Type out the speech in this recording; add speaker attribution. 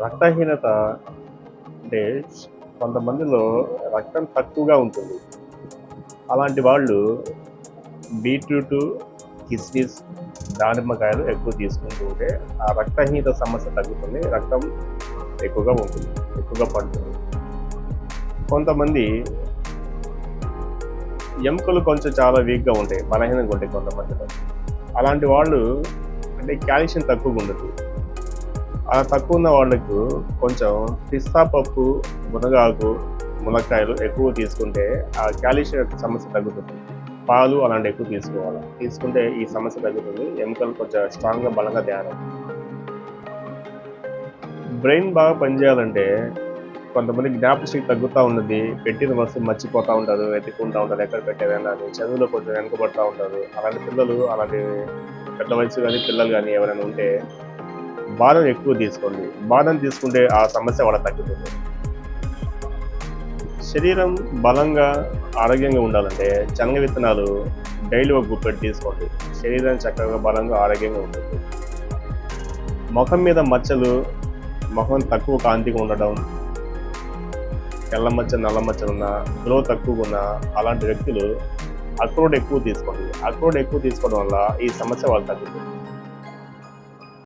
Speaker 1: రక్తహీనత అంటే కొంతమందిలో రక్తం తక్కువగా ఉంటుంది. అలాంటి వాళ్ళు బీట్రూట్ కిస్మిస్ దానిమ్మకాయలు ఎక్కువ తీసుకుంటూ ఉంటే ఆ రక్తహీనత సమస్య తగ్గుతుంది రక్తం ఎక్కువగా ఉంటుంది ఎక్కువగా పడుతుంది. కొంతమంది ఎముకలు కొంచెం చాలా వీక్గా ఉంటాయి బలహీనంగా ఉంటాయి కొంతమందిలో. అలాంటి వాళ్ళు అంటే కాల్షియం తక్కువగా ఉండదు. అలా తక్కువ ఉన్న వాళ్ళకు కొంచెం పిస్తా పప్పు మునగాకు మునక్కాయలు ఎక్కువ తీసుకుంటే ఆ కాల్షియం యొక్క సమస్య తగ్గుతుంది. పాలు అలాంటి ఎక్కువ తీసుకోవాలి. తీసుకుంటే ఈ సమస్య తగ్గుతుంది. ఎముకలు కొంచెం స్ట్రాంగ్గా బలంగా తయారవుతుంది బ్రెయిన్ బాగా పనిచేయాలంటే కొంతమంది జ్ఞాపశక్తి తగ్గుతూ ఉన్నది పెట్టిన వస్తువు మర్చిపోతూ ఉంటారు వెతుక్కుంటూ ఉంటారు ఎక్కడ పెట్టేదైనా అది చదువులో కొంచెం వెనకబడుతూ ఉంటారు. అలాంటి పిల్లలు అలాంటి పెద్ద వయసు కానీ పిల్లలు కానీ ఎవరైనా ఉంటే బాదం ఎక్కువ తీసుకోండి. బాదం తీసుకుంటే ఆ సమస్య వాళ్ళ తగ్గుతుంది శరీరం బలంగా ఆరోగ్యంగా ఉండాలంటే శనగ విత్తనాలు డైలీ ఒక గుప్పెట్ తీసుకోండి. శరీరం చక్కగా బలంగా ఆరోగ్యంగా ఉంటుంది. ముఖం మీద మచ్చలు ముఖం తక్కువ కాంతిగా ఉండడం తెల్ల మచ్చ నల్ల మచ్చలు ఉన్న గ్లో తక్కువగా ఉన్న అలాంటి వ్యక్తులు అక్రోడ్ ఎక్కువ తీసుకోండి. అక్రోడ్ ఎక్కువ తీసుకోవడం వల్ల ఈ సమస్య వాళ్ళు తగ్గుతుంది